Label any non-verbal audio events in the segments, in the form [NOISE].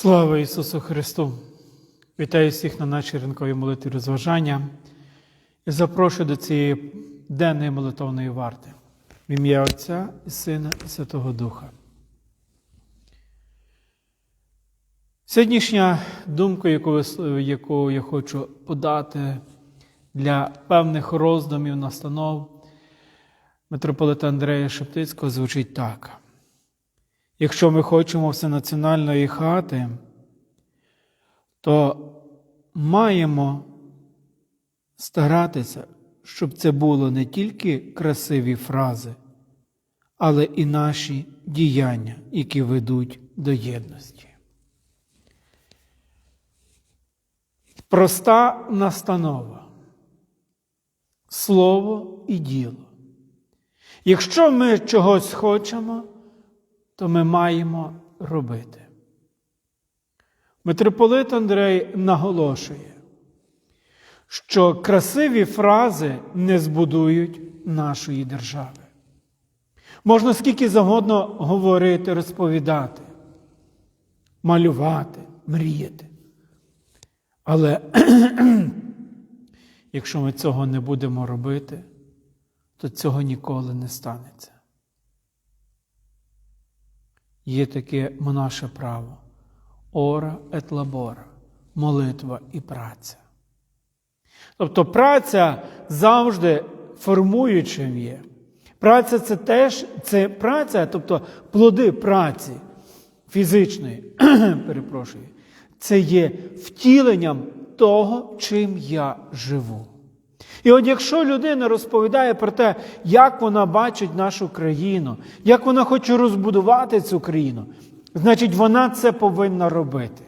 Слава Ісусу Христу! Вітаю всіх на нашій ранковій молитві розважання і запрошую до цієї денної молитовної варти в ім'я Отця і Сина і Святого Духа. Сьогоднішня думка, яку, яку я хочу подати для певних роздумів, настанов митрополита Андрея Шептицького, звучить так. Якщо ми хочемо всенаціональної хати, то маємо старатися, щоб це було не тільки красиві фрази, але і наші діяння, які ведуть до єдності. Проста настанова. Слово і діло. Якщо ми чогось хочемо, то ми маємо робити. Митрополит Андрей наголошує, що красиві фрази не збудують нашої держави. Можна скільки завгодно говорити, розповідати, малювати, мріяти. Але [CLEARS THROAT] якщо ми цього не будемо робити, то цього ніколи не станеться. Є таке наше право ора et labora, молитва і праця. Тобто праця завжди формуючим є. Праця це теж це праця, тобто плоди праці фізичної, [CLEARS THROAT] перепрошую, це є втіленням того, чим я живу. І от якщо людина розповідає про те, як вона бачить нашу країну, як вона хоче розбудувати цю країну, значить вона це повинна робити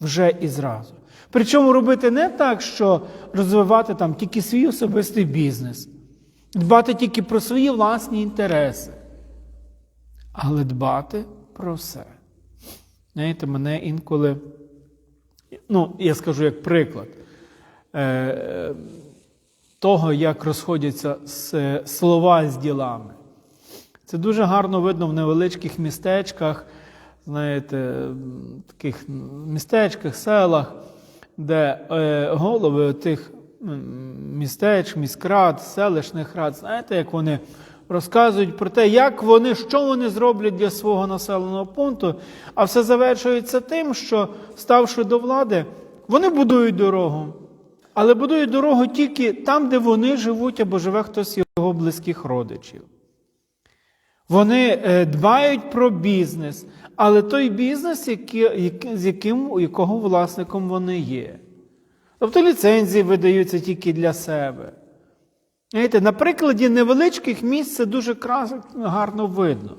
вже і зразу. Причому робити не так, що розвивати там тільки свій особистий бізнес, дбати тільки про свої власні інтереси, але дбати про все. Знаєте, мене інколи, ну, я скажу як приклад. Е, того, як розходяться слова з ділами. Це дуже гарно видно в невеличких містечках, знаєте, таких містечках, селах, де е, голови тих містеч, міськрад, селищних рад, знаєте, як вони розказують про те, як вони, що вони зроблять для свого населеного пункту, а все завершується тим, що, ставши до влади, вони будують дорогу. Але будують дорогу тільки там, де вони живуть або живе хтось з його близьких родичів. Вони е, дбають про бізнес, але той бізнес, з яким, якого власником вони є. Тобто ліцензії видаються тільки для себе. Знаєте, на прикладі невеличких місць це дуже крас- гарно видно.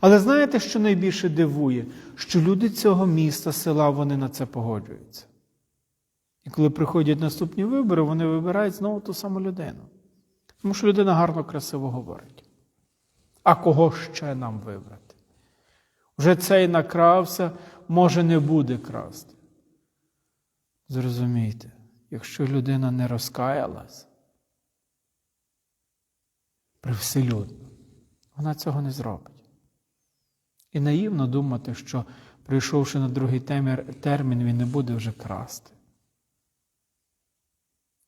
Але знаєте, що найбільше дивує? Що люди цього міста, села, вони на це погоджуються. І коли приходять наступні вибори, вони вибирають знову ту саму людину. Тому що людина гарно, красиво говорить. А кого ще нам вибрати? Вже цей накрався, може не буде красти. Зрозумійте, якщо людина не розкаялась привселюдно, вона цього не зробить. І наївно думати, що прийшовши на другий термін, він не буде вже красти.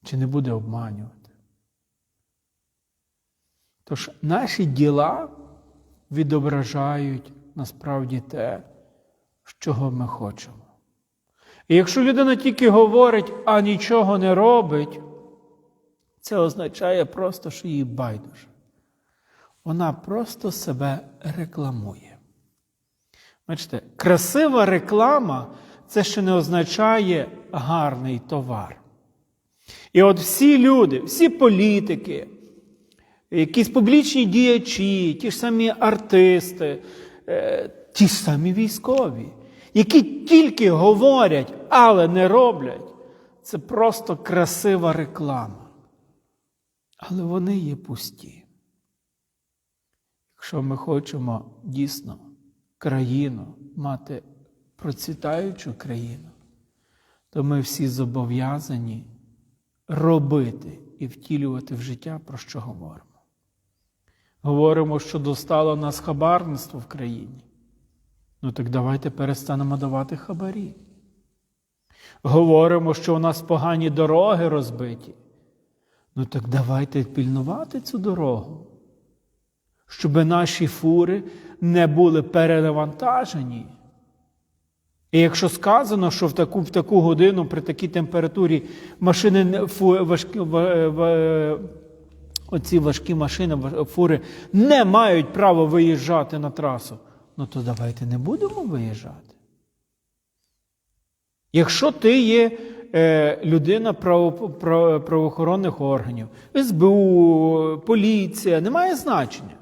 Чи не буде обманювати. Тож наші діла відображають насправді те, чого ми хочемо. І якщо людина тільки говорить, а нічого не робить, це означає просто, що їй байдуже. Вона просто себе рекламує. Бачите, красива реклама це ще не означає гарний товар. І от всі люди, всі політики, якісь публічні діячі, ті ж самі артисти, е, ті ж самі військові, які тільки говорять, але не роблять, це просто красива реклама. Але вони є пусті. Якщо ми хочемо дійсно країну мати процвітаючу країну, то ми всі зобов'язані робити і втілювати в життя, про що говоримо. Говоримо, що достало нас хабарництво в країні. Ну так давайте перестанемо давати хабарі. Говоримо, що у нас погані дороги розбиті. Ну так давайте пільнувати цю дорогу, щоб наші фури не були перенавантажені. І якщо сказано, що в таку, в таку годину при такій температурі машини фу, важкі, ва- ва- оці важкі машини, фури не мають права виїжджати на трасу, ну то давайте не будемо виїжджати. Якщо ти є е, людина право, право- правоохоронних органів, СБУ, поліція, немає значення.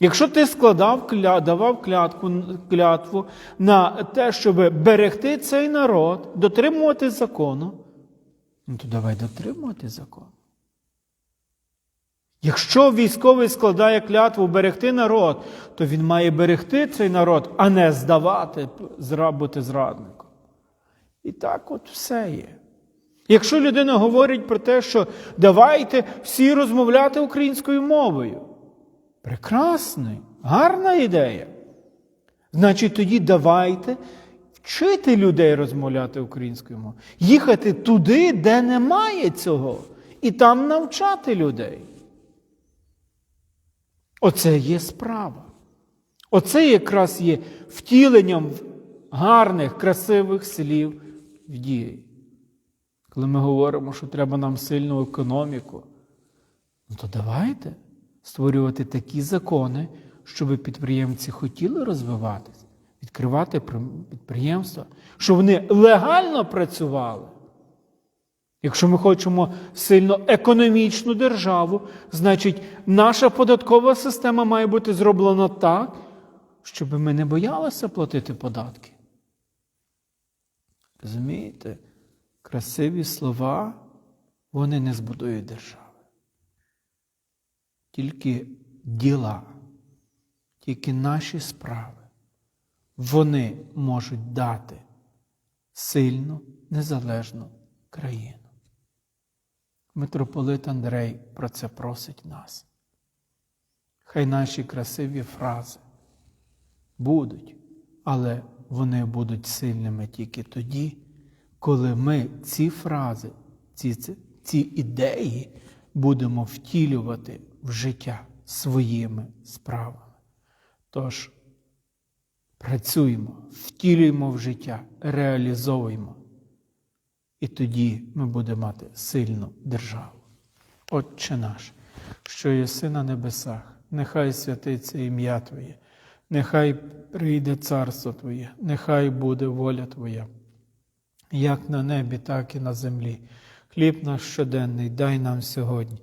Якщо ти складав давав клятку, клятву на те, щоб берегти цей народ, дотримувати закону, ну то давай дотримувати закон. Якщо військовий складає клятву берегти народ, то він має берегти цей народ, а не здавати, бути зрадником. І так от все є. Якщо людина говорить про те, що давайте всі розмовляти українською мовою, прекрасний, гарна ідея. Значить, тоді давайте вчити людей розмовляти українською мовою, їхати туди, де немає цього, і там навчати людей. Оце є справа. Оце якраз є втіленням гарних, красивих слів в дії. Коли ми говоримо, що треба нам сильну економіку, ну то давайте створювати такі закони, щоб підприємці хотіли розвиватися, відкривати підприємства, щоб вони легально працювали. Якщо ми хочемо сильно економічну державу, значить наша податкова система має бути зроблена так, щоб ми не боялися платити податки. Розумієте? Красиві слова, вони не збудують держави. Тільки діла, тільки наші справи, вони можуть дати сильну, незалежну країну. Митрополит Андрей про це просить нас. Хай наші красиві фрази будуть, але вони будуть сильними тільки тоді, коли ми ці фрази, ці, ці, ідеї будемо втілювати в життя своїми справами. Тож працюємо, втілюємо в життя, реалізовуємо. І тоді ми будемо мати сильну державу. Отче наш, що єси на небесах, нехай святиться ім'я Твоє, нехай прийде царство Твоє, нехай буде воля Твоя, як на небі, так і на землі. Хліб наш щоденний дай нам сьогодні,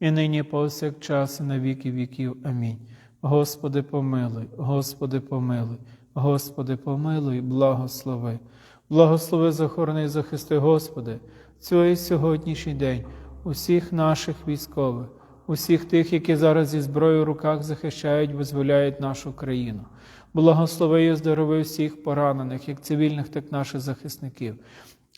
і нині повсякчас, і на віки віків. Амінь. Господи, помилуй, Господи, помилуй, Господи, помилуй, благослови. Благослови, захорони і захисти, Господи, цей сьогоднішній день усіх наших військових, усіх тих, які зараз зі зброєю в руках захищають, визволяють нашу країну. Благослови і здорови всіх поранених, як цивільних, так і наших захисників.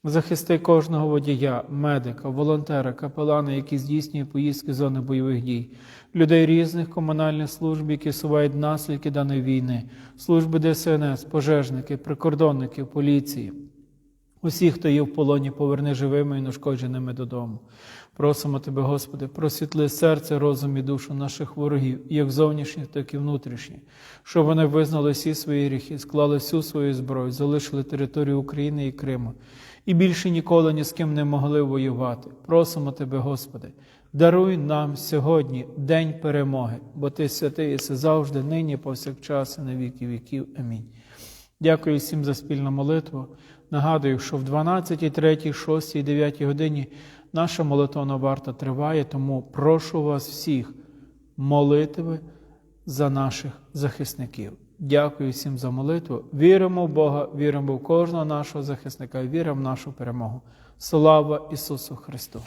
Захисти кожного водія, медика, волонтера, капелана, які здійснює поїздки зони бойових дій, людей різних комунальних служб, які сувають наслідки даної війни, служби ДСНС, пожежники, прикордонники, поліції, Усіх, хто є в полоні, поверни живими і нешкодженими додому. Просимо Тебе, Господи, просвітли серце, розум і душу наших ворогів, як зовнішніх, так і внутрішніх, щоб вони визнали всі свої гріхи, склали всю свою зброю, залишили територію України і Криму і більше ніколи ні з ким не могли воювати. Просимо Тебе, Господи, даруй нам сьогодні день перемоги, бо Ти святий єси завжди, нині, повсякчас, і на віки віків. Амінь. Дякую всім за спільну молитву. Нагадую, що в 12, 3, 6 і 9 годині наша молитвна варта триває, тому прошу вас всіх молитви за наших захисників. Дякую всім за молитву. Віримо в Бога, віримо в кожного нашого захисника, віримо в нашу перемогу. Слава Ісусу Христу!